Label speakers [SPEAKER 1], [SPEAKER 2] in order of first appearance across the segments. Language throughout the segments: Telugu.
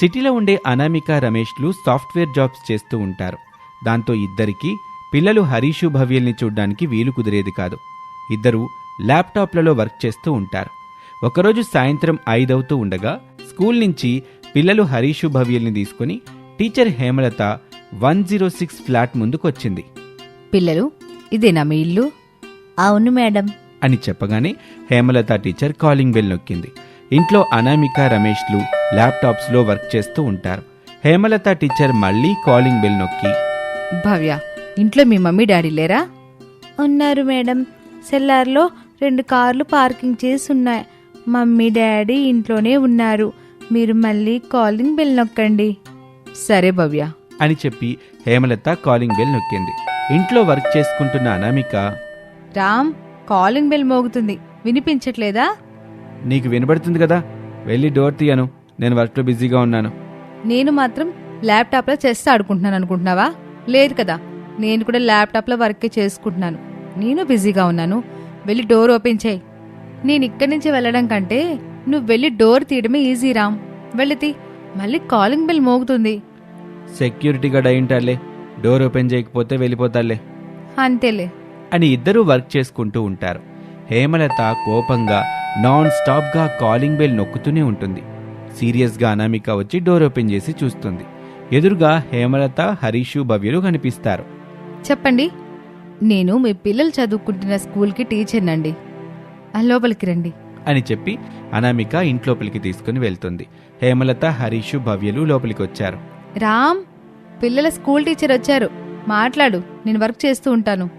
[SPEAKER 1] సిటీలో ఉండే అనామిక రమేష్లు సాఫ్ట్వేర్ జాబ్స్ చేస్తూ ఉంటారు. దాంతో ఇద్దరికి పిల్లలు హరీషు భవ్యల్ని చూడ్డానికి వీలు కుదిరేది కాదు. ఇద్దరు ల్యాప్టాప్లలో వర్క్ చేస్తూ ఉంటారు. ఒకరోజు సాయంత్రం ఐదవుతూ ఉండగా స్కూల్ నుంచి పిల్లలు హరీషు భవ్యల్ని తీసుకుని teacher Hemalatha one zero six flat ముందుకొచ్చింది.
[SPEAKER 2] పిల్లలు ఇదేనా మీ ఇల్లు?
[SPEAKER 3] అవును మేడం.
[SPEAKER 1] అని చెప్పగానే హేమలత టీచర్ కాలింగ్ బెల్ నొక్కింది. ఇంట్లో అనామిక రమేష్లు ల్యాప్టాప్స్లో వర్క్ చేస్తూ ఉంటారు. హేమలత టీచర్ మళ్ళీ కాలింగ్ బెల్ నొక్కి
[SPEAKER 2] భవ్య ఇంట్లో మీ మమ్మీ డాడీ లేరా?
[SPEAKER 3] ఉన్నారు మేడం. సెల్లార్లో రెండు కార్లు పార్కింగ్ చేసి ఉన్నాయి మమ్మీ డాడీ ఇంట్లోనే ఉన్నారు. మీరు మళ్ళీ కాలింగ్ బెల్ నొక్కండి.
[SPEAKER 2] సరే భవ్య.
[SPEAKER 1] అని చెప్పి హేమలత కాలింగ్ బెల్ నొక్కింది. ఇంట్లో వర్క్ చేసుకుంటున్న అనామిక
[SPEAKER 2] రామ్ కాలింగ్ బెల్ మోగుతుంది. వినిపించట్లేదా?
[SPEAKER 1] నీకు వినబడుతుంది కదా? వెళ్ళి డోర్ తీయను. నేను వర్క్లో బిజీగా ఉన్నాను.
[SPEAKER 2] నేను మాత్రం ల్యాప్టాప్లో చెస్ ఆడుకుంటున్నాను అనుకుంటున్నావా? లేదు కదా. నేను కూడా ల్యాప్టాప్లో వర్కే చేసుకుంటున్నాను. నేను బిజీగా ఉన్నాను. వెళ్ళి డోర్ ఓపెన్ చేయి. నేను ఇక్కడి నుంచి వెళ్ళడం కంటే నువ్వు వెళ్ళి డోర్ తీయడమే ఈజీ రామ్. వెళ్ళి మళ్ళీ కాలింగ్ బెల్ మోగుతుంది.
[SPEAKER 1] సెక్యూరిటీ గార్డ్ అయింటారులే డోర్ ఓపెన్ చేయకపోతే వెళ్ళిపోతారులే.
[SPEAKER 2] అంతేలే.
[SPEAKER 1] అని ఇద్దరూ వర్క్ చేసుకుంటూ ఉంటారు. హేమలత కోపంగా నాన్ స్టాప్గా కాలింగ్ బెల్ నొక్కుతూనే ఉంటుంది. సీరియస్గా అనామిక వచ్చి డోర్ ఓపెన్ చేసి చూస్తుంది. ఎదురుగా హేమలత హరీషు భవ్యులు కనిపిస్తారు.
[SPEAKER 2] చెప్పండి. నేను మీ పిల్లలు చదువుకుంటున్న స్కూల్కి టీచర్నండి. ఆ లోపలికి రండి.
[SPEAKER 1] అని చెప్పి అనామిక ఇంట్లోపలికి తీసుకుని వెళ్తుంది. హేమలత హరీషు భవ్యలు లోపలికి వచ్చారు.
[SPEAKER 2] రామ్ పిల్లల స్కూల్ టీచర్ వచ్చారు. మాట్లాడు నేను వర్క్ చేస్తూ ఉంటాను.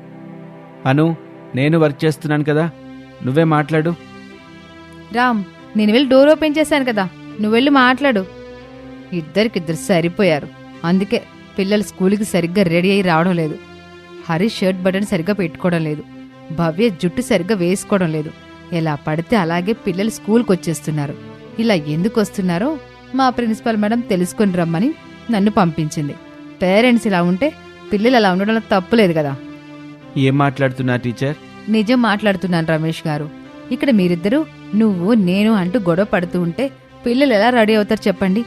[SPEAKER 1] అను నేను వర్క్ చేస్తున్నాను కదా. నువ్వే మాట్లాడు.
[SPEAKER 2] రామ్ నేను వెళ్ళి డోర్ ఓపెన్ చేశాను కదా. నువ్వు వెళ్ళి మాట్లాడు. ఇద్దరికిద్దరు సరిపోయారు. అందుకే పిల్లలు స్కూల్కి సరిగ్గా రెడీ అయ్యి రావడం లేదు. హరీష్ షర్ట్ బటన్ సరిగ్గా పెట్టుకోవడం లేదు. భవ్య జుట్టు సరిగ్గా వేసుకోవడం లేదు. ఎలా పడితే అలాగే పిల్లలు స్కూల్కి వచ్చేస్తున్నారు. ఇలా ఎందుకు వస్తున్నారో మా ప్రిన్సిపల్ మేడం తెలుసుకొని రమ్మని నన్ను పంపించింది. పేరెంట్స్ ఇలా ఉంటే పిల్లలు అలా ఉండడంలో తప్పులేదు కదా.
[SPEAKER 1] ఏం మాట్లాడుతున్నా టీచర్?
[SPEAKER 2] నిజం మాట్లాడుతున్నాను రమేష్ గారు. ఇక్కడ మీరిద్దరూ నువ్వు నేను అంటూ గొడవ పడుతూ ఉంటే పిల్లలు ఎలా రెడీ అవుతారు చెప్పండి.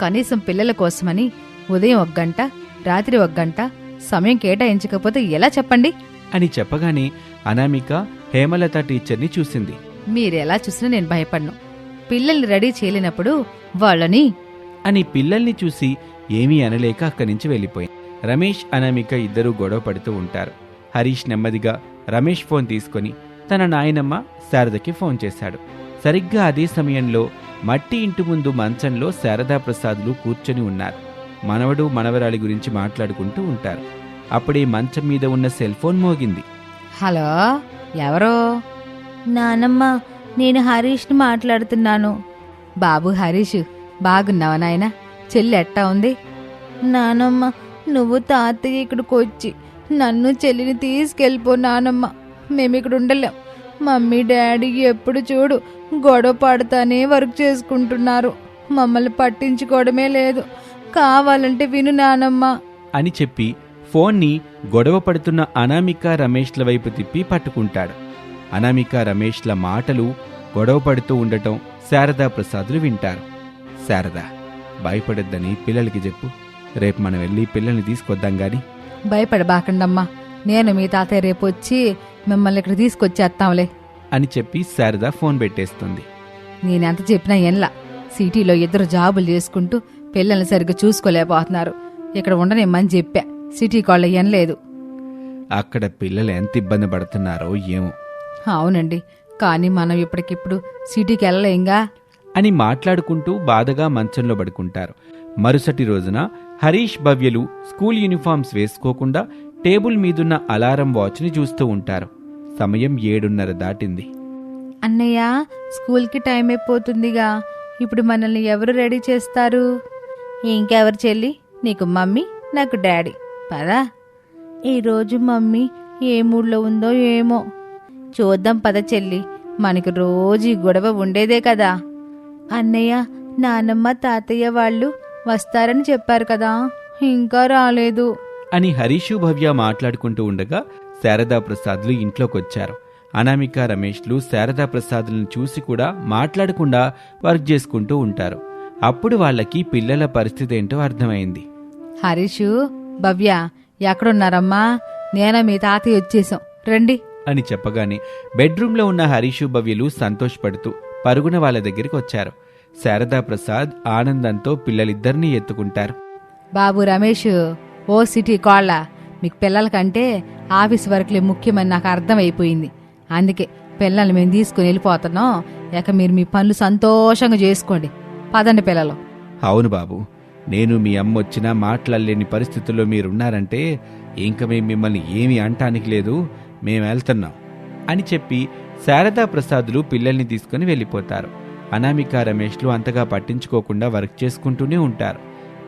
[SPEAKER 2] కనీసం పిల్లల కోసమని ఉదయం ఒక గంట రాత్రి ఒక గంట సమయం కేటాయించకపోతే ఎలా చెప్పండి?
[SPEAKER 1] అని చెప్పగానే అనామిక హేమలత టీచర్ని చూసింది.
[SPEAKER 2] మీరెలా చూసినా నేను భయపడను. పిల్లల్ని రెడీ చేయలేనప్పుడు వాళ్ళని?
[SPEAKER 1] అని పిల్లల్ని చూసి ఏమీ అనలేక అక్కడి నుంచి వెళ్ళిపోయింది. రమేష్ అనామిక ఇద్దరూ గొడవ పడుతూ ఉంటారు. హరీష్ నెమ్మదిగా రమేష్ ఫోన్ తీసుకొని తన నాయనమ్మ శారదకి ఫోన్ చేశాడు. సరిగ్గా అదే సమయంలో మట్టి ఇంటి ముందు మంచంలో శారదా ప్రసాదులు కూర్చొని ఉన్నారు. మనవడు మనవరాలి గురించి మాట్లాడుకుంటూ ఉంటారు. అప్పుడే మంచం మీద ఉన్న సెల్ ఫోన్ మోగింది.
[SPEAKER 2] హలో ఎవరో?
[SPEAKER 3] నానమ్మ నేను హరీష్ని మాట్లాడుతున్నాను.
[SPEAKER 2] బాబు హరీష్ బాగున్నావా నాయన? చెల్లి ఎట్టా ఉంది?
[SPEAKER 3] నానమ్మ నువ్వు తాతయ్య ఇక్కడికి వచ్చి నన్ను చెల్లిని తీసుకెళ్ళిపో నానమ్మ. మేము ఇక్కడ ఉండలేం. మమ్మీ డాడీ ఎప్పుడు చూడు గొడవ పడతానే వర్క్ చేసుకుంటున్నారు. మమ్మల్ని పట్టించుకోవడమే లేదు. కావాలంటే విను నానమ్మ.
[SPEAKER 1] అని చెప్పి ఫోన్ని గొడవ పడుతున్న అనామిక రమేష్ల వైపు తిప్పి పట్టుకుంటాడు. అనామిక రమేష్ల మాటలు గొడవ పడుతూ ఉండటం శారదా ప్రసాదులు వింటారు. శారదా భయపడొద్దని పిల్లలకి చెప్పు. రేపు మనం వెళ్ళి పిల్లల్ని తీసుకొద్దాం గాని.
[SPEAKER 2] భయపడబాకండమ్మా. నేను మీ తాతయ్య రేపు వచ్చి మిమ్మల్ని ఇక్కడ తీసుకొచ్చేస్తాంలే
[SPEAKER 1] అని చెప్పి శారద ఫోన్ పెట్టేస్తుంది.
[SPEAKER 2] నేనెంత చెప్పినా ఎన్లా. సిటీలో ఇద్దరు జాబులు చేసుకుంటూ పిల్లల్ని సరిగ్గా చూసుకోలేకపోతున్నారు. ఇక్కడ ఉండనేమని చెప్పా. సిటీ కాళ్ళ ఎనలేదు.
[SPEAKER 1] అక్కడ పిల్లలు ఎంత ఇబ్బంది పడుతున్నారో ఏమో.
[SPEAKER 2] అవునండి. కానీ మనం ఇప్పటికిప్పుడు సిటీకి వెళ్ళలేంగా?
[SPEAKER 1] అని మాట్లాడుకుంటూ బాధగా మంచంలో పడుకుంటారు. మరుసటి రోజున హరీష్ భవ్యలు స్కూల్ యూనిఫామ్స్ వేసుకోకుండా టేబుల్ మీదున్న అలారం వాచ్ని చూస్తూ ఉంటారు. సమయం ఏడున్నర దాటింది.
[SPEAKER 3] అన్నయ్య స్కూల్కి టైం అయిపోతుందిగా. ఇప్పుడు మనల్ని ఎవరు రెడీ చేస్తారు? ఇంకెవరు చెల్లి? నీకు మమ్మీ నాకు డాడీ. పదా. ఈరోజు మమ్మీ ఏ మూడ్లో ఉందో ఏమో. చూద్దాం పద చెల్లి. మనకి రోజు ఈ గొడవ ఉండేదే కదా. అన్నయ్య నానమ్మ తాతయ్య వాళ్ళు వస్తారని చెప్పారు కదా. ఇంకా రాలేదు.
[SPEAKER 1] అని హరీషు భవ్య మాట్లాడుకుంటూ ఉండగా శారదా ప్రసాద్లు ఇంట్లోకొచ్చారు. అనామిక రమేష్లు శారదా ప్రసాద్లను చూసి కూడా మాట్లాడకుండా వర్క్ చేసుకుంటూ ఉంటారు. అప్పుడు వాళ్ళకి పిల్లల పరిస్థితి ఏంటో అర్థమైంది.
[SPEAKER 2] హరీషు భవ్య ఎక్కడున్నారమ్మా? నేను మీ తాతయ్య వచ్చేసాం రండి.
[SPEAKER 1] అని చెప్పగానే బెడ్రూమ్లో ఉన్న హరీషు భవ్యులు సంతోషపడుతూ పరుగున వాళ్ళ దగ్గరికి వచ్చారు. శారదా ప్రసాద్ ఆనందంతో పిల్లలిద్దరినీ ఎత్తుకుంటారు.
[SPEAKER 2] బాబు రమేష్ ఓ సిటీ కోళ్ళ మీకు పిల్లల కంటే ఆఫీస్ వర్క్లే ముఖ్యమని నాకు అర్థమైపోయింది. అందుకే పిల్లల్ని మేము తీసుకుని వెళ్ళిపోతున్నాం. ఇక మీరు మీ పనులు సంతోషంగా చేసుకోండి. పదండి పిల్లలు.
[SPEAKER 1] అవును బాబు. నేను మీ అమ్మ వచ్చినా మాట్లాడలేని పరిస్థితుల్లో మీరున్నారంటే ఇంక మేము మిమ్మల్ని ఏమీ అంటానికి లేదు. మేము వెళ్తున్నాం అని చెప్పి శారదా ప్రసాదులు పిల్లల్ని తీసుకుని వెళ్ళిపోతారు. అనామిక రమేష్లు అంతగా పట్టించుకోకుండా వర్క్ చేసుకుంటూనే ఉంటారు.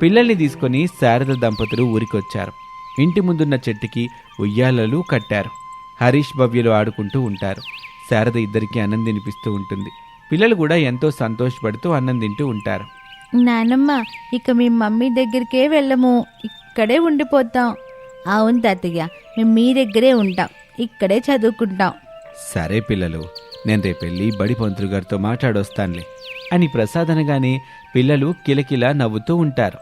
[SPEAKER 1] పిల్లల్ని తీసుకొని శారద దంపతులు ఊరికొచ్చారు. ఇంటి ముందున్న చెట్టుకి ఉయ్యాలలు కట్టారు. హరీష్ భవ్యలు ఆడుకుంటూ ఉంటారు. శారద ఇద్దరికి అన్నం తినిపిస్తూ ఉంటుంది. పిల్లలు కూడా ఎంతో సంతోషపడుతూ అన్నం తింటూ ఉంటారు.
[SPEAKER 3] నానమ్మ ఇక మీ మమ్మీ దగ్గరికే వెళ్ళము. ఇక్కడే ఉండిపోతాం. అవును తాతయ్య మేము మీ దగ్గరే ఉంటాం. ఇక్కడే చదువుకుంటాం.
[SPEAKER 1] సరే పిల్లలు నేను రేపెళ్ళి బడి పంతులు గారితో మాట్లాడొస్తానులే అని ప్రసాద్ అనగానే పిల్లలు కిలకిలా నవ్వుతూ ఉంటారు.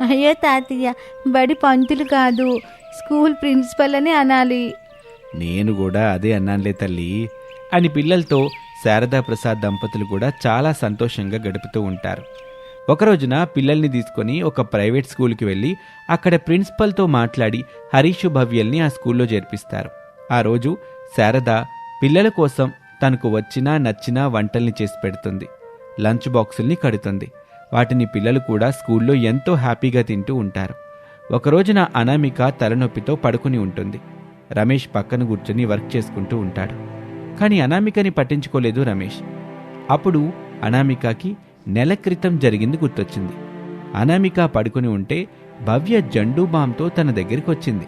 [SPEAKER 3] అయ్యో తాతయ్య బడి పంతులు కాదు స్కూల్ ప్రిన్సిపల్ అని అనాలి.
[SPEAKER 1] నేను కూడా అదే అన్నానులే తల్లి అని పిల్లలతో శారదా ప్రసాద్ దంపతులు కూడా చాలా సంతోషంగా గడుపుతూ ఉంటారు. ఒకరోజున పిల్లల్ని తీసుకొని ఒక ప్రైవేట్ స్కూల్కి వెళ్ళి అక్కడ ప్రిన్సిపల్తో మాట్లాడి హరీషు భవ్యల్ని ఆ స్కూల్లో చేర్పిస్తారు. ఆ రోజు శారద పిల్లల కోసం తనకు వచ్చినా నచ్చినా వంటల్ని చేసి పెడుతుంది. లంచ్ బాక్సుల్ని కడుతుంది. వాటిని పిల్లలు కూడా స్కూల్లో ఎంతో హ్యాపీగా తింటూ ఉంటారు. ఒకరోజున అనామిక తలనొప్పితో పడుకుని ఉంటుంది. రమేష్ పక్కన కూర్చొని వర్క్ చేసుకుంటూ ఉంటాడు. కానీ అనామికని పట్టించుకోలేదు రమేష్. అప్పుడు అనామికకి నెల క్రితం జరిగింది గుర్తొచ్చింది. అనామిక పడుకుని ఉంటే భవ్య జండూ బాంతో తన దగ్గరికి వచ్చింది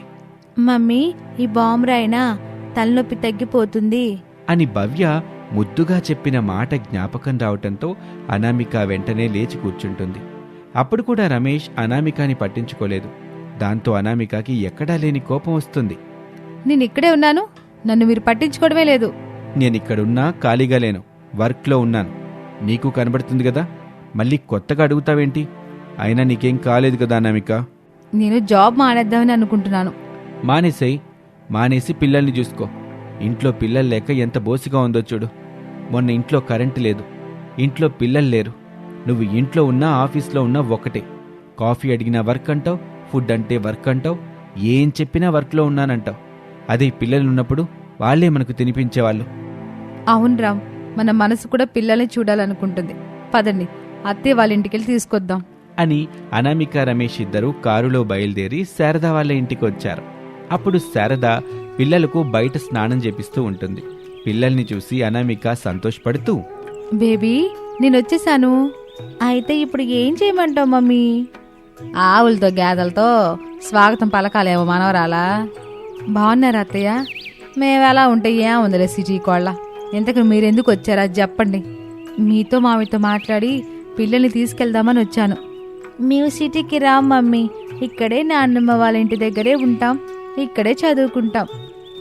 [SPEAKER 3] మమ్మీ ఈ బాంబు రాయినా తలనొప్పి తగ్గిపోతుంది.
[SPEAKER 1] అని భవ్య ముద్దుగా చెప్పిన మాట జ్ఞాపకం రావటంతో అనామిక వెంటనే లేచి కూర్చుంటుంది. అప్పుడు కూడా రమేష్ అనామికాని పట్టించుకోలేదు. దాంతో అనామికకి ఎక్కడా లేని కోపం వస్తుంది.
[SPEAKER 2] నేను ఇక్కడే ఉన్నాను. నన్ను మీరు పట్టించుకోవడమే లేదు.
[SPEAKER 1] నేనిక్కడున్నా ఖాళీగా లేను. వర్క్లో ఉన్నాను. నీకు కనబడుతుంది కదా? మళ్ళీ కొత్తగా అడుగుతావేంటి? అయినా నీకేం కాలేదు కదా అనామిక?
[SPEAKER 2] నేను జాబ్ మానేద్దామని అనుకుంటున్నాను.
[SPEAKER 1] మానేసేయ్. మానేసి పిల్లల్ని చూసుకో. ఇంట్లో పిల్లలు లేక ఎంత బోసిగా ఉందో చూడు. మొన్న ఇంట్లో కరెంటు లేదు. ఇంట్లో పిల్లలు లేరు. నువ్వు ఇంట్లో ఉన్నా ఆఫీస్లో ఉన్నా ఒకటే కాఫీ అడిగినా వర్క్ అంటావు ఫుడ్ అంటే వర్క్ అంటావు ఏం చెప్పినా వర్క్లో ఉన్నానంటావు. అదే పిల్లలు ఉన్నప్పుడు వాళ్ళే మనకు తినిపించేవాళ్ళు.
[SPEAKER 2] అవును రామ్ మన మనసు కూడా పిల్లల్ని చూడాలనుకుంటుంది. పదండి అత్తయ్య వాళ్ళ ఇంటికెళ్ళి తీసుకొద్దాం.
[SPEAKER 1] అని అనామిక రమేష్ ఇద్దరు కారులో బయలుదేరి శారద వాళ్ళ ఇంటికి వచ్చారు. అప్పుడు శారద పిల్లలకు బయట స్నానం చేపిస్తూ ఉంటుంది. పిల్లల్ని చూసి అనామిక సంతోషపడుతూ
[SPEAKER 2] బేబీ నేను వచ్చేసాను
[SPEAKER 3] అయితే ఇప్పుడు ఏం చేయమంటావు మమ్మీ?
[SPEAKER 2] ఆవులతో గేదెలతో స్వాగతం పలకాలేమో మనవరాలా? బాగున్నారా అత్తయ్య? మేము ఎలా ఉంటే ఏముందిలే సిటీ కోళ్ళ? ఇంతకు మీరెందుకు వచ్చారా? అది చెప్పండి. మీతో మామితో మాట్లాడి పిల్లల్ని తీసుకెళ్దామని వచ్చాను.
[SPEAKER 3] మేము సిటీకి రాం మమ్మీ. ఇక్కడే నాన్నమ్మ వాళ్ళ ఇంటి దగ్గరే ఉంటాం. ఇక్కడే చదువుకుంటాం.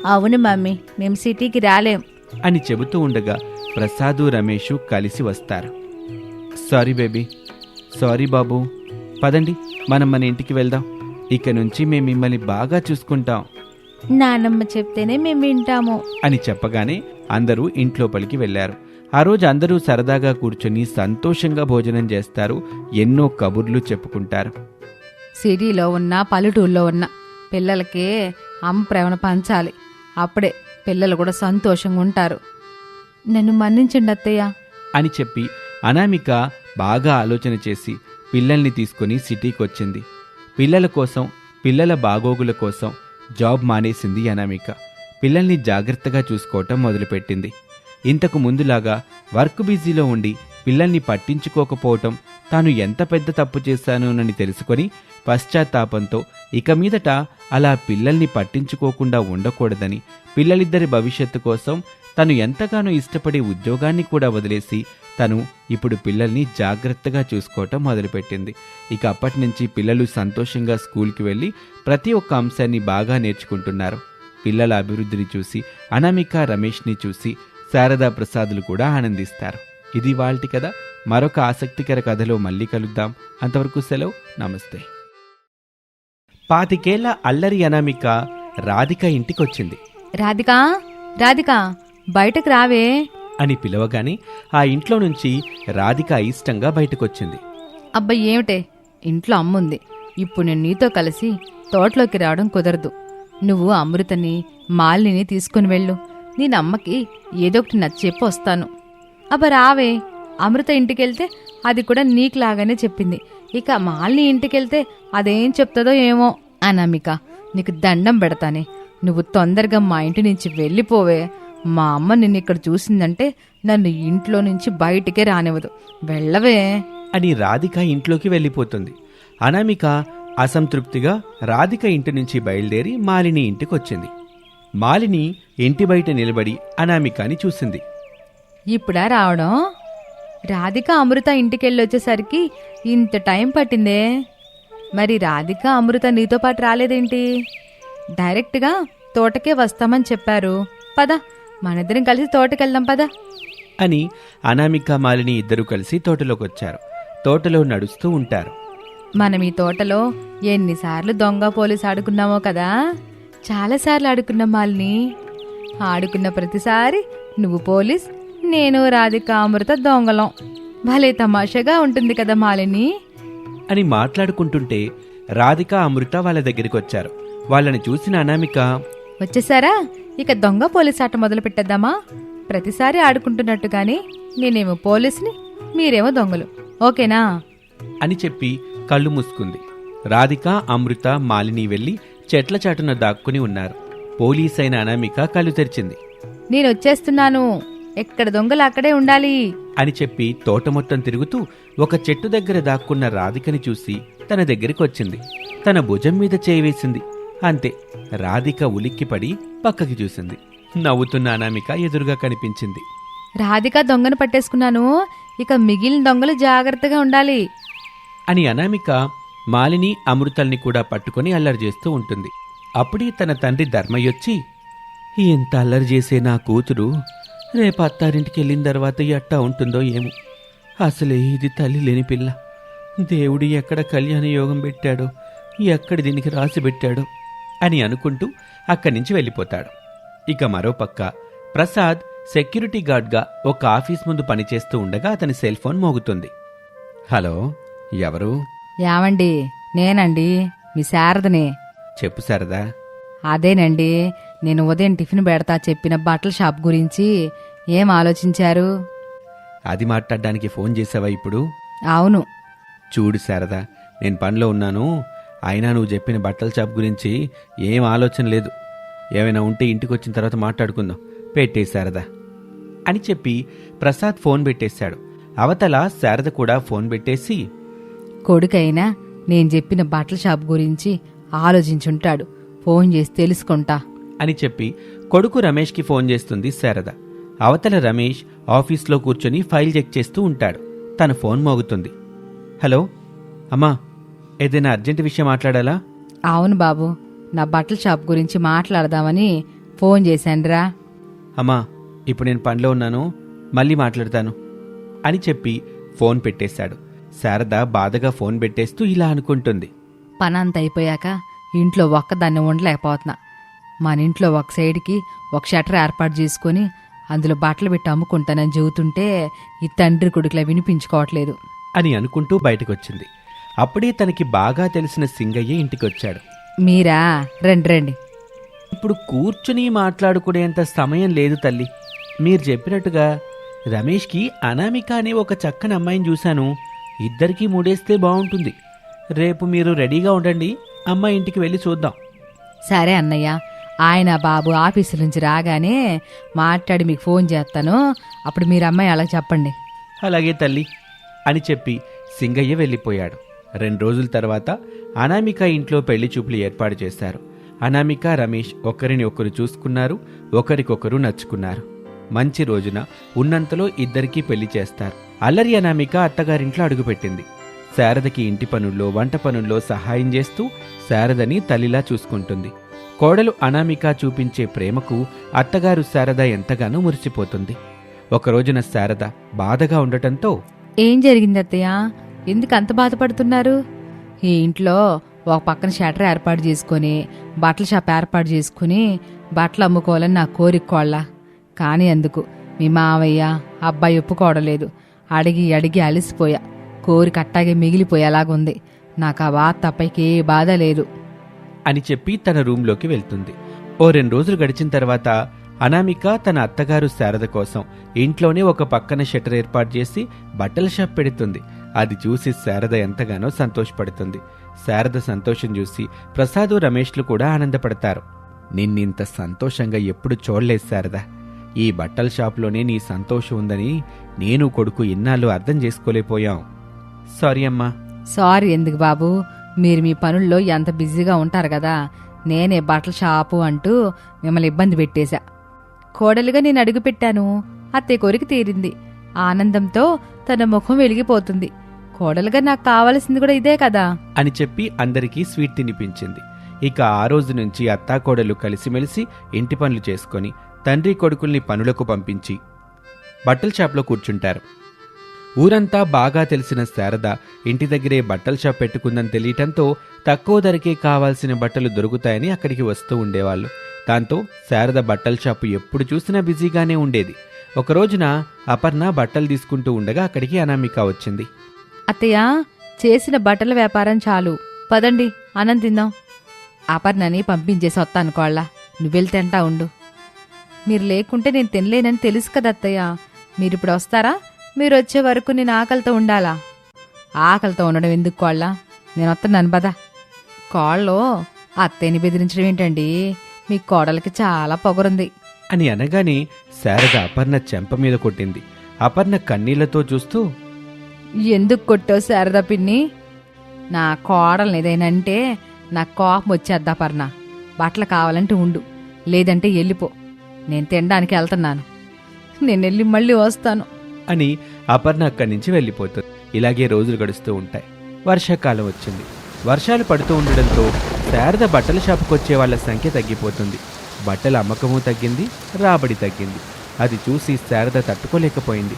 [SPEAKER 3] అవును మమ్మీ. మేము సిటీకి రాలేం.
[SPEAKER 1] అని చెబుతూ ఉండగా ప్రసాదు రమేషు కలిసి వస్తారు. సారీ బేబీ సారీ బాబు. పదండి మనం మన ఇంటికి వెళ్దాం. ఇక నుంచి మేము మిమ్మల్ని బాగా చూసుకుంటాం.
[SPEAKER 3] నాన్నమ్మ చెప్తేనే మేము వింటాము.
[SPEAKER 1] అని చెప్పగానే అందరూ ఇంట్లోపలికి వెళ్ళారు ఆ రోజు అందరూ సరదాగా కూర్చొని సంతోషంగా భోజనం చేస్తారు ఎన్నో కబుర్లు చెప్పుకుంటారు.
[SPEAKER 2] సిటీలో ఉన్న పల్లెటూరులో ఉన్న పిల్లలకి అమ్మ ప్రేమను పంచాలి. అప్పుడే పిల్లలు కూడా సంతోషంగా ఉంటారు. నన్ను మన్నించండి అత్తయ్య.
[SPEAKER 1] అని చెప్పి అనామిక బాగా ఆలోచన చేసి పిల్లల్ని తీసుకుని సిటీకి వచ్చింది పిల్లల కోసం పిల్లల బాగోగుల కోసం జాబ్ మానేసింది అనామిక. పిల్లల్ని జాగ్రత్తగా చూసుకోవటం మొదలుపెట్టింది. ఇంతకు ముందులాగా వర్క్ బిజీలో ఉండి పిల్లల్ని పట్టించుకోకపోవటం తాను ఎంత పెద్ద తప్పు చేశానోనని తెలుసుకొని పశ్చాత్తాపంతో ఇక మీదట అలా పిల్లల్ని పట్టించుకోకుండా ఉండకూడదని పిల్లలిద్దరి భవిష్యత్తు కోసం తను ఎంతగానో ఇష్టపడే ఉద్యోగాన్ని కూడా వదిలేసి తను ఇప్పుడు పిల్లల్ని జాగ్రత్తగా చూసుకోవటం మొదలుపెట్టింది. ఇక అప్పటి నుంచి పిల్లలు సంతోషంగా స్కూల్కి వెళ్ళి ప్రతి ఒక్క అంశాన్ని బాగా నేర్చుకుంటున్నారు. పిల్లల అభివృద్ధిని చూసి అనామిక రమేష్ని చూసి శారదా ప్రసాదులు కూడా ఆనందిస్తారు. ఇది వాళ్ళటి కథ. మరొక ఆసక్తికర కథలో మళ్ళీ కలుద్దాం. అంతవరకు సెలవు. నమస్తే. పాతికేళ్ళ అల్లరి అనామిక రాధిక ఇంటికొచ్చింది.
[SPEAKER 2] రాధికా? రాధికా బయటకు రావే.
[SPEAKER 1] అని పిలవగానే ఆ ఇంట్లో నుంచి రాధిక అయిష్టంగా బయటకొచ్చింది.
[SPEAKER 2] అబ్బా ఏమిటే? ఇంట్లో అమ్ముంది. ఇప్పుడు నేను నీతో కలిసి తోటలోకి రావడం కుదరదు. నువ్వు అమృతని మాలిని తీసుకుని వెళ్ళు. నేను అమ్మకి ఏదో ఒకటి నచ్చేప్పి వస్తాను. అబ్బ రావే. అమృత ఇంటికెళ్తే అది కూడా నీకులాగానే చెప్పింది. ఇక మాలిని ఇంటికెళ్తే అదేం చెప్తుందో ఏమో అనామిక. నీకు దండం పెడతానే. నువ్వు తొందరగా మా ఇంటి నుంచి వెళ్ళిపోవే. మా అమ్మ నిన్ను ఇక్కడ చూసిందంటే నన్ను ఇంట్లో నుంచి బయటికే రానివ్వదు. వెళ్ళవే.
[SPEAKER 1] అని రాధిక ఇంట్లోకి వెళ్ళిపోతుంది. అనామిక అసంతృప్తిగా రాధిక ఇంటి నుంచి బయలుదేరి మాలిని ఇంటికి వచ్చింది మాలిని ఇంటి బయట నిలబడి అనామికని చూసింది.
[SPEAKER 2] ఇప్పుడా రావడం? రాధిక అమృత ఇంటికెళ్ళి వచ్చేసరికి ఇంత టైం పట్టిందే. మరి రాధిక అమృత నీతో పాటు రాలేదేంటి? డైరెక్ట్గా తోటకే వస్తామని చెప్పారు. పద మనిద్దరం కలిసి తోటకెళ్దాం పద.
[SPEAKER 1] అని అనామిక మాలిని ఇద్దరూ కలిసి తోటలోకొచ్చారు. తోటలో నడుస్తూ ఉంటారు.
[SPEAKER 2] మనం ఈ తోటలో ఎన్నిసార్లు దొంగ పోలీస్ ఆడుకున్నామో కదా? చాలాసార్లు ఆడుకున్నాం మాలిని. ఆడుకున్న ప్రతిసారి నువ్వు పోలీస్ నేను రాధిక అమృత దొంగలం. భలే తమాషాగా ఉంటుంది కదా మాలిని?
[SPEAKER 1] అని మాట్లాడుకుంటుంటే రాధిక అమృత వాళ్ళ దగ్గరికి వచ్చారు. వాళ్ళని చూసిన అనామిక
[SPEAKER 2] వచ్చేసారా? ఇక దొంగ పోలీస్ ఆట మొదలు పెట్టేద్దామా? ప్రతిసారి ఆడుకుంటున్నట్టుగానే నేనేమో పోలీస్ని మీరేమో దొంగలు. ఓకేనా?
[SPEAKER 1] అని చెప్పి కళ్ళు మూసుకుంది. రాధిక అమృత మాలిని వెళ్ళి చెట్ల చాటున దాక్కుని ఉన్నారు. పోలీస్ అయిన అనామిక కళ్ళు తెరిచింది.
[SPEAKER 2] నేను వచ్చేస్తున్నాను. ఎక్కడ దొంగలు అక్కడే ఉండాలి.
[SPEAKER 1] అని చెప్పి తోట మొత్తం తిరుగుతూ ఒక చెట్టు దగ్గర దాక్కున్న రాధికని చూసి తన దగ్గరికి వచ్చింది. తన భుజం మీద చేయి వేసింది. అంతే రాధిక ఉలిక్కిపడి పక్కకి చూసింది. నవ్వుతున్న అనామిక ఎదురుగా కనిపించింది.
[SPEAKER 2] రాధిక దొంగను పట్టేసుకున్నాను. ఇక మిగిలిన దొంగలు జాగ్రత్తగా ఉండాలి.
[SPEAKER 1] అని అనామిక మాలిని అమృతల్ని కూడా పట్టుకొని అల్లరి చేస్తూ ఉంటుంది. అప్పుడే తన తండ్రి ధర్మయ్యొచ్చి ఎంత అల్లరి చేసే నా కూతురు? రేపు అత్తారింటికి వెళ్ళిన తర్వాత ఎట్టా ఉంటుందో ఏమో. అసలే ఇది తల్లి లేని పిల్ల. దేవుడు ఎక్కడ కళ్యాణ యోగం పెట్టాడో ఎక్కడ దీనికి రాసి పెట్టాడో అని అనుకుంటూ అక్కడి నుంచి వెళ్ళిపోతాడు. ఇక మరోపక్క ప్రసాద్ సెక్యూరిటీ గార్డ్గా ఒక ఆఫీస్ ముందు పనిచేస్తూ ఉండగా అతని సెల్ ఫోన్ మోగుతుంది. హలో ఎవరు?
[SPEAKER 2] యావండి నేనండి. మీ శారదనే.
[SPEAKER 1] చెప్పు సరదా
[SPEAKER 2] అదేనండి. నేను ఉదయం టిఫిన్ పెడతా చెప్పిన బట్టల షాప్ గురించి ఏం ఆలోచించారు?
[SPEAKER 1] అది మాట్లాడడానికి ఫోన్ చేసావా ఇప్పుడు?
[SPEAKER 2] అవును.
[SPEAKER 1] చూడు శారదా నేను పనిలో ఉన్నాను. అయినా నువ్వు చెప్పిన బట్టల షాప్ గురించి ఏం ఆలోచన లేదు. ఏమైనా ఉంటే ఇంటికి వచ్చిన తర్వాత మాట్లాడుకుందాం. పెట్టే శారదా. అని చెప్పి ప్రసాద్ ఫోన్ పెట్టేశాడు. అవతల శారద కూడా ఫోన్ పెట్టేసి
[SPEAKER 2] కొడుకైనా నేను చెప్పిన బట్టల షాప్ గురించి ఆలోచించుంటాడు. ఫోన్ చేసి తెలుసుకుంటా.
[SPEAKER 1] అని చెప్పి కొడుకు రమేష్కి ఫోన్ చేస్తుంది శారద. అవతల రమేష్ ఆఫీస్లో కూర్చొని ఫైల్ చెక్ చేస్తూ ఉంటాడు. తన ఫోన్ మోగుతుంది. హలో అమ్మా ఏదైనా అర్జెంట్ విషయం మాట్లాడాలా?
[SPEAKER 2] అవును బాబు నా బట్టల షాప్ గురించి మాట్లాడదామని ఫోన్ చేశానురా.
[SPEAKER 1] అమ్మా ఇప్పుడు నేను పనిలో ఉన్నాను మళ్ళీ మాట్లాడతాను అని చెప్పి ఫోన్ పెట్టేశాడు. శారద బాధగా ఫోన్ పెట్టేస్తూ ఇలా అనుకుంటుంది.
[SPEAKER 2] పనంత అయిపోయాక ఇంట్లో ఒక్కదాన్ని ఉండలేకపోతున్నా. మన ఇంట్లో ఒక సైడ్కి ఒక షటర్ ఏర్పాటు చేసుకొని అందులో బట్టలు పెట్టి అమ్ముకుంటానని చెబుతుంటే ఈ తండ్రి కొడుకులా వినిపించుకోవట్లేదు.
[SPEAKER 1] అని అనుకుంటూ బయటకొచ్చింది. అప్పుడే తనకి బాగా తెలిసిన సింగయ్య ఇంటికొచ్చాడు.
[SPEAKER 2] మీరా? రండి రండి.
[SPEAKER 1] ఇప్పుడు కూర్చుని మాట్లాడుకునేంత సమయం లేదు తల్లి. మీరు చెప్పినట్టుగా రమేష్కి అనామిక అనే ఒక చక్కని అమ్మాయిని చూశాను. ఇద్దరికీ మూడేస్తే బాగుంటుంది. రేపు మీరు రెడీగా ఉండండి. అమ్మాయి ఇంటికి వెళ్ళి చూద్దాం.
[SPEAKER 2] సరే అన్నయ్య. ఆయన బాబు ఆఫీసు నుంచి రాగానే మాట్లాడి మీకు ఫోన్ చేస్తాను. అప్పుడు మీరు అమ్మాయి అలా చెప్పండి.
[SPEAKER 1] అలాగే తల్లి అని చెప్పి సింగయ్య వెళ్ళిపోయాడు. రెండు రోజుల తర్వాత అనామిక ఇంట్లో పెళ్ళి చూపులు ఏర్పాటు చేశారు. అనామిక రమేష్ ఒకరిని ఒకరు చూసుకున్నారు ఒకరికొకరు నచ్చుకున్నారు. మంచి రోజున ఉన్నంతలో ఇద్దరికీ పెళ్ళి చేస్తారు. అల్లరి అనామిక అత్తగారింట్లో అడుగుపెట్టింది. శారదకి ఇంటి పనుల్లో వంట పనుల్లో సహాయం చేస్తూ శారదని తల్లిలా చూసుకుంటుంది. కోడలు అనామిక చూపించే ప్రేమకు అత్తగారు శారద ఎంతగానో మురిసిపోతుంది. ఒక రోజున శారద బాధగా ఉండటంతో
[SPEAKER 2] ఏం జరిగింది అత్తయ్య ఎందుకు అంత బాధపడుతున్నారు? ఈ ఇంట్లో ఒక పక్కన షటర్ ఏర్పాటు చేసుకొని బట్టల షాప్ ఏర్పాటు చేసుకుని బట్టలు అమ్ముకోవాలని నా కోరిక కోళ్ళ. కానీ అందుకు మీ మావయ్య అబ్బాయి ఒప్పుకోవడలేదు అడిగి అడిగి అలసిపోయా. కోరిక అట్టాగే మిగిలిపోయేలాగుంది. నాకు ఆ బాధ తప్పైకి ఏ బాధ లేదు.
[SPEAKER 1] అని చెప్పి తన రూంలోకి వెళ్తుంది. ఓ రెండు రోజులు గడిచిన తర్వాత అనామిక తన అత్తగారు శారద కోసం ఇంట్లోనే ఒక పక్కన షట్టర్ ఏర్పాటు చేసి బట్టల షాప్ పెడుతుంది. అది చూసి శారద ఎంతగానో సంతోషపడుతుంది. శారద సంతోషం చూసి ప్రసాదు రమేష్లు కూడా ఆనందపడతారు. నిన్నింత సంతోషంగా ఎప్పుడు చూడలేదు శారద. ఈ బట్టల షాప్లోనే నీ సంతోషం ఉందని నేను కొడుకు ఇన్నాళ్ళు అర్థం చేసుకోలేకపోయాం. సారీ అమ్మా.
[SPEAKER 2] సారీ ఎందుకు బాబు? మీరు మీ పనుల్లో ఎంత బిజీగా ఉంటారు కదా నేనే బట్టల షాపు అంటూ మిమ్మల్ని ఇబ్బంది పెట్టేశా. కోడలుగా నేను అడుగుపెట్టాను అత్తే కొరికి కోరిక తీరింది. ఆనందంతో తన ముఖం వెలిగిపోతుంది. కోడలుగా నాకు కావలసింది కూడా ఇదే కదా.
[SPEAKER 1] అని చెప్పి అందరికీ స్వీట్ తినిపించింది. ఇక ఆ రోజు నుంచి అత్తాకోడలు కలిసిమెలిసి ఇంటి పనులు చేసుకొని తండ్రి కొడుకుల్ని పనులకు పంపించి బట్టల షాప్లో కూర్చుంటారు. ఊరంతా బాగా తెలిసిన శారద ఇంటి దగ్గరే బట్టల షాప్ పెట్టుకుందని తెలియటంతో తక్కువ ధరకే కావాల్సిన బట్టలు దొరుకుతాయని అక్కడికి వస్తూ ఉండేవాళ్ళు. దాంతో శారద బట్టల షాపు ఎప్పుడు చూసినా బిజీగానే ఉండేది. ఒక రోజున అపర్ణ బట్టలు తీసుకుంటూ ఉండగా అక్కడికి అనామిక వచ్చింది.
[SPEAKER 2] అత్తయ్య చేసిన బట్టల వ్యాపారం చాలు. పదండి అన్నం తిందాం. అపర్ణని పంపించేసి వస్తాను కోళ్ళ నువ్వెళ్తేంటా ఉండు. మీరు లేకుంటే నేను తినలేనని తెలుసు కదా అత్తయ్య. మీరిప్పుడు వస్తారా? మీరు వచ్చే వరకు నేను ఆకలితో ఉండాలా? ఆకలితో ఉండడం ఎందుకు కోళ్ళ? నేను వస్తున్నాను పదా. కోళ్ళు అత్తయ్యని బెదిరించడం ఏంటండి? మీ కోడలికి చాలా పొగరుంది.
[SPEAKER 1] అని అనగానే శారద అపర్ణ చెంప మీద కొట్టింది. అపర్ణ కన్నీళ్ళతో చూస్తూ
[SPEAKER 2] ఎందుకు కొట్టావు శారదా పిన్ని? నా కోడల్ని ఏదైనా అంటే నా కోపం వచ్చేద్దా పర్ణ బట్టలు కావాలంటే ఉండు లేదంటే వెళ్ళిపో నేను తినడానికి వెళ్తున్నాను. నేను వెళ్ళి మళ్ళీ వస్తాను.
[SPEAKER 1] అని అపర్ణ అక్కడి నుంచి వెళ్ళిపోతుంది. ఇలాగే రోజులు గడుస్తూ ఉంటాయి. వర్షాకాలం వచ్చింది. వర్షాలు పడుతూ ఉండడంతో శారద బట్టల షాపుకు వచ్చే వాళ్ళ సంఖ్య తగ్గిపోతుంది. బట్టల అమ్మకము తగ్గింది రాబడి తగ్గింది. అది చూసి శారద తట్టుకోలేకపోయింది.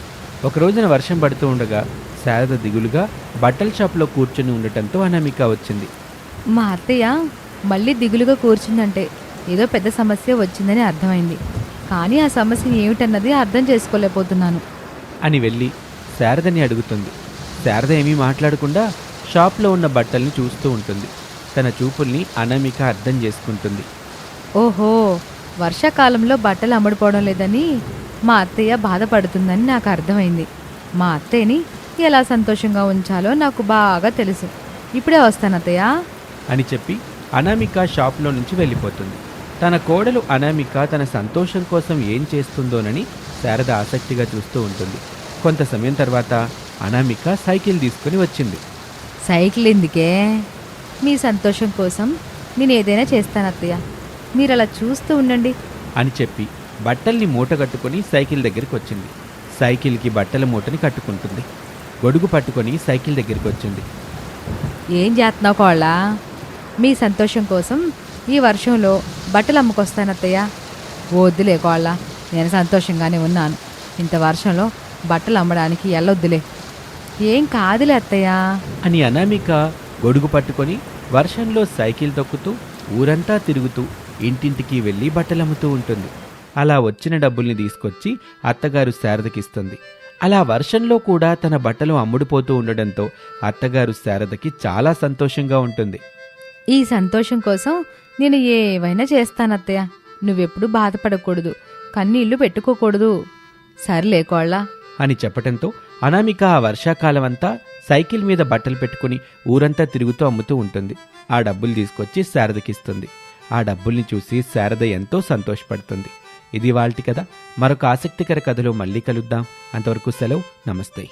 [SPEAKER 1] ఒక రోజున వర్షం పడుతూ ఉండగా శారద దిగులుగా బట్టల షాప్లో కూర్చుని ఉండటంతో అనామిక వచ్చింది.
[SPEAKER 2] మా అత్తయ్య మళ్ళీ దిగులుగా కూర్చుందంటే ఏదో పెద్ద సమస్య వచ్చిందని అర్థమైంది. కానీ ఆ సమస్య ఏమిటన్నది అర్థం చేసుకోలేకపోతున్నాను.
[SPEAKER 1] అని వెళ్ళి శారదని అడుగుతుంది. శారద ఏమీ మాట్లాడకుండా షాప్లో ఉన్న బట్టల్ని చూస్తూ ఉంటుంది. తన చూపుల్ని అనామిక అర్థం చేసుకుంటుంది.
[SPEAKER 2] ఓహో వర్షాకాలంలో బట్టలు అమ్ముడుపోవడం లేదని మా అత్తయ్య బాధపడుతుందని నాకు అర్థమైంది. మా అత్తయ్యని ఎలా సంతోషంగా ఉంచాలో నాకు బాగా తెలుసు. ఇప్పుడే వస్తాను అత్తయ్య.
[SPEAKER 1] అని చెప్పి అనామిక షాప్లో నుంచి వెళ్ళిపోతుంది. తన కోడలు అనామిక తన సంతోషం కోసం ఏం చేస్తుందోనని శారద ఆసక్తిగా చూస్తూ ఉంటుంది. కొంత సమయం తర్వాత అనామిక సైకిల్ తీసుకుని వచ్చింది.
[SPEAKER 2] సైకిల్ ఎందుకే? మీ సంతోషం కోసం నేను ఏదైనా చేస్తాను అత్తయ్య. మీరు అలా చూస్తూ ఉండండి.
[SPEAKER 1] అని చెప్పి బట్టల్ని మూట కట్టుకొని సైకిల్ దగ్గరికి వచ్చింది. సైకిల్కి బట్టల మూటని కట్టుకుంటుంది. గొడుగు పట్టుకొని సైకిల్ దగ్గరికి వచ్చింది.
[SPEAKER 2] ఏం చేస్తున్నావు కోళ్ళ? మీ సంతోషం కోసం ఈ వర్షంలో బట్టలు అమ్ముకొస్తాను అత్తయ్య. వద్దులే కోళ్ళ. నేను సంతోషంగానే ఉన్నాను. ఇంత వర్షంలో బట్టలు అమ్మడానికి ఎల్లొద్దులే. ఏం కాదులే అత్తయ్య.
[SPEAKER 1] అని అనామిక గొడుగు పట్టుకొని వర్షంలో సైకిల్ తొక్కుతూ ఊరంతా తిరుగుతూ ఇంటింటికి వెళ్ళి బట్టలమ్ముతూ ఉంటుంది. అలా వచ్చిన డబ్బుల్ని తీసుకొచ్చి అత్తగారు శారదకిస్తుంది. అలా వర్షంలో కూడా తన బట్టలు అమ్ముడుపోతూ ఉండడంతో అత్తగారు శారదకి చాలా సంతోషంగా ఉంటుంది.
[SPEAKER 2] ఈ సంతోషం కోసం నేను ఏవైనా చేస్తాను అత్తయ్య నువ్వెప్పుడు బాధపడకూడదు. కన్నీళ్ళు పెట్టుకోకూడదు. సర్లే కోళ్ళ.
[SPEAKER 1] అని చెప్పటంతో అనామిక ఆ వర్షాకాలం అంతా సైకిల్ మీద బట్టలు పెట్టుకుని ఊరంతా తిరుగుతూ అమ్ముతూ ఉంటుంది. ఆ డబ్బులు తీసుకొచ్చి శారదకిస్తుంది. ఆ డబ్బుల్ని చూసి శారద ఎంతో సంతోషపడుతుంది. ఇది వాళ్ళటి కదా మరొక ఆసక్తికర కథలో మళ్ళీ కలుద్దాం. అంతవరకు సెలవు. నమస్తే.